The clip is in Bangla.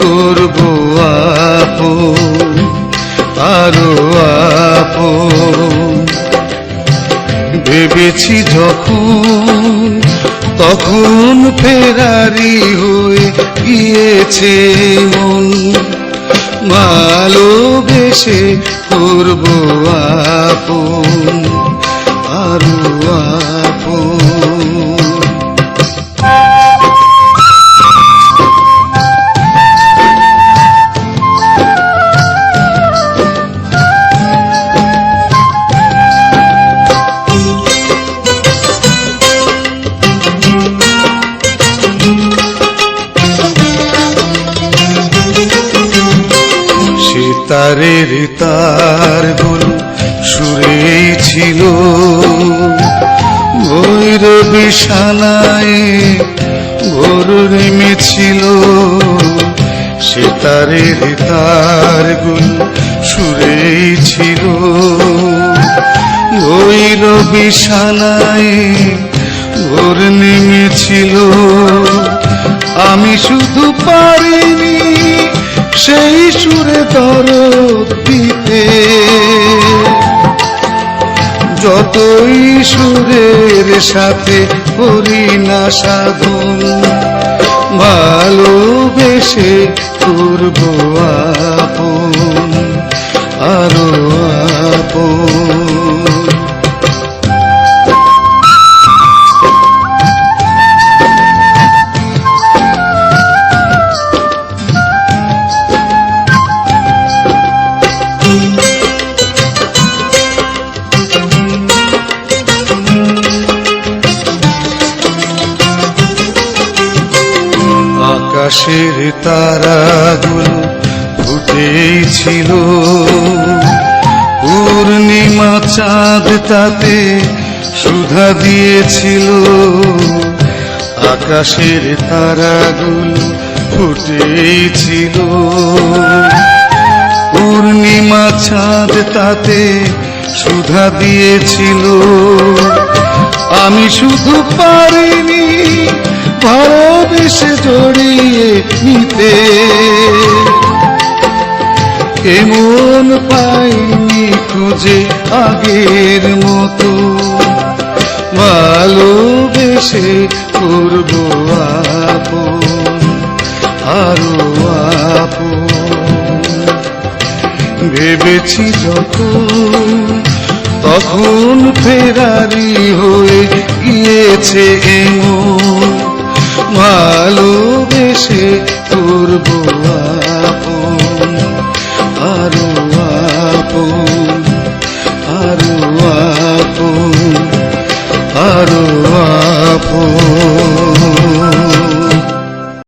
করব আপন আরও আপন ভেবেছি যখন, তখন ফেরারি হয়ে গিয়েছে মন। ভালোবেসে করব আপন আরও সিতারের তার গুল সুরেই ছিল। ভৈরব বিছানায় ভোর নেমেছিল সিতারের তার গুল সুরেই ছিল। ভৈরব বিছানায় ভোর নেমেছিল আমি শুধু পারিনি সেই সুরে দরদ দিতে। যতই সুরের সাথে করি না সাধন ভালোবেসে করব আপন। আকাশের তারাগুলো ফুটেই ছিল। পূর্ণিমা চাঁদ তাতে সুধা দিয়েছিল। আকাশের তারাগুলো ফুটেই ছিল। পূর্ণিমা চাঁদ তাতে সুধা দিয়েছিল। আমি শুধু পারিনি ভালোবেসে জড়িয়ে নিতে। কেমন পাইনি খুঁজে আগের মতো। ভালোবেসে করব আপন, আরও আপন। ভেবেছি যখন, তখন ফেরারি হয়ে গিয়েছে ভালোবেসে